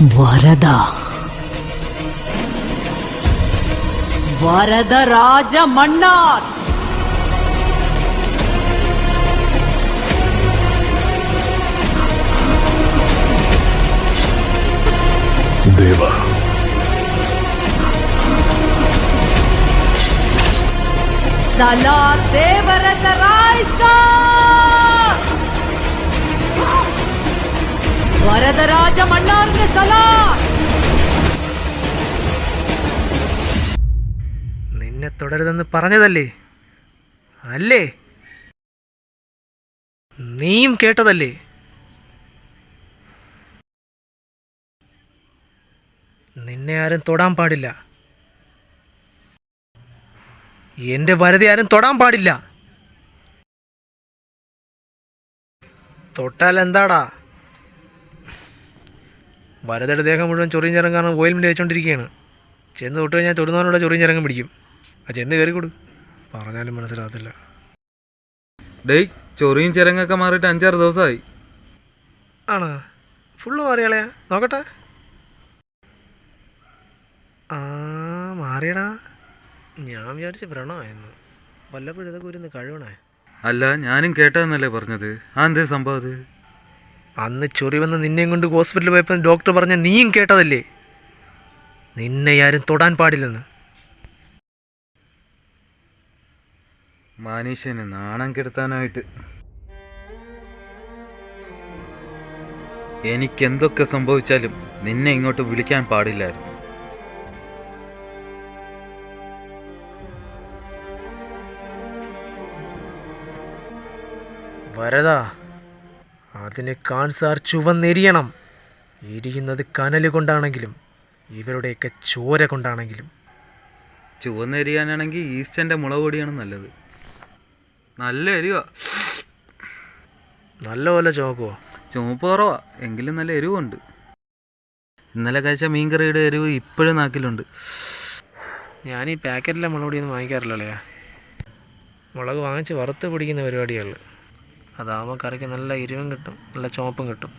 வரதா. வரதராஜ மன்னார் தேவா. தலா தேவரதராய்சா வரதராஜ നിന്നെ തുടരുതെന്ന് പറഞ്ഞതല്ലേ? അല്ലേ? നീയും കേട്ടതല്ലേ? നിന്നെ ആരും തൊടാൻ പാടില്ല. എന്റെ വരതി ആരും തൊടാൻ പാടില്ല. തൊട്ടാൽ എന്താടാ? വരതയുടെ ദേഹം മുഴുവൻ ചൊറിയും ചിറങ്ങാണ് ഓയിൽമെന്റ് വെച്ചോണ്ടിരിക്കുകയാണ്. ചെന്ന് തൊട്ട് കഴിഞ്ഞാൽ തൊടുന്നവനോട് ചൊറിയും ചിറങ്ങും പിടിക്കും. ആ ചെന്ന് കയറി കൊടു. പറഞ്ഞാലും മനസ്സിലാകത്തില്ല. ഡേയ് ചൊറിയും ചിരങ്ങൊക്കെ മാറിയിട്ട് അഞ്ചാറ് ദിവസമായി. ആണോ? ഫുള്ള് മാറിയാളയാ നോക്കട്ടെ. ആ മാറിയടാ. ഞാൻ വിചാരിച്ച വ്രണമായിരുന്നു. വല്ലപ്പോഴും ഇതൊക്കെ ഒരു കഴിവണേ. അല്ല ഞാനും കേട്ടതെന്നല്ലേ പറഞ്ഞത്. ആ എന്തേ സംഭവം അത്? അന്ന് ചൊറി വന്ന് നിന്നെയും കൊണ്ട് ഹോസ്പിറ്റലിൽ പോയപ്പോൾ ഡോക്ടർ പറഞ്ഞ നീയും കേട്ടതല്ലേ? നിന്നെ ആരും തൊടാൻ പാടില്ലെന്ന്. മാനീഷ്യന് നാണം കെടുത്താനായിട്ട്. എനിക്കെന്തൊക്കെ സംഭവിച്ചാലും നിന്നെ ഇങ്ങോട്ട് വിളിക്കാൻ പാടില്ലായിരുന്നു. വരതാ അതിന് കാൺസാർ ചുവന്നെരിയണം. എരിയുന്നത് കനൽ കൊണ്ടാണെങ്കിലും ഇവരുടെയൊക്കെ ചോര കൊണ്ടാണെങ്കിലും. ചുവന്നെരിയാനാണെങ്കിൽ ഈസ്റ്റന്റെ മുളക് പൊടിയാണ് നല്ലത്. നല്ല എരിവാ. നല്ലപോലെ ചോക്കുവോ ചുമപ്പ് കുറവാ. എങ്കിലും നല്ല എരിവുണ്ട്. ഇന്നലെ കഴിച്ച മീൻകറിയുടെ എരിവ് ഇപ്പോഴും നാക്കിലുണ്ട്. ഞാൻ ഈ പാക്കറ്റിലെ മുളക് പൊടിയൊന്നും വാങ്ങിക്കാറില്ലല്ലേ? മുളക് വാങ്ങിച്ച് വറുത്ത് പിടിക്കുന്ന പരിപാടിയാണ് അതാകുമ്പോൾ കറിക്ക് നല്ല എരിവും കിട്ടും നല്ല ചുവപ്പും കിട്ടും.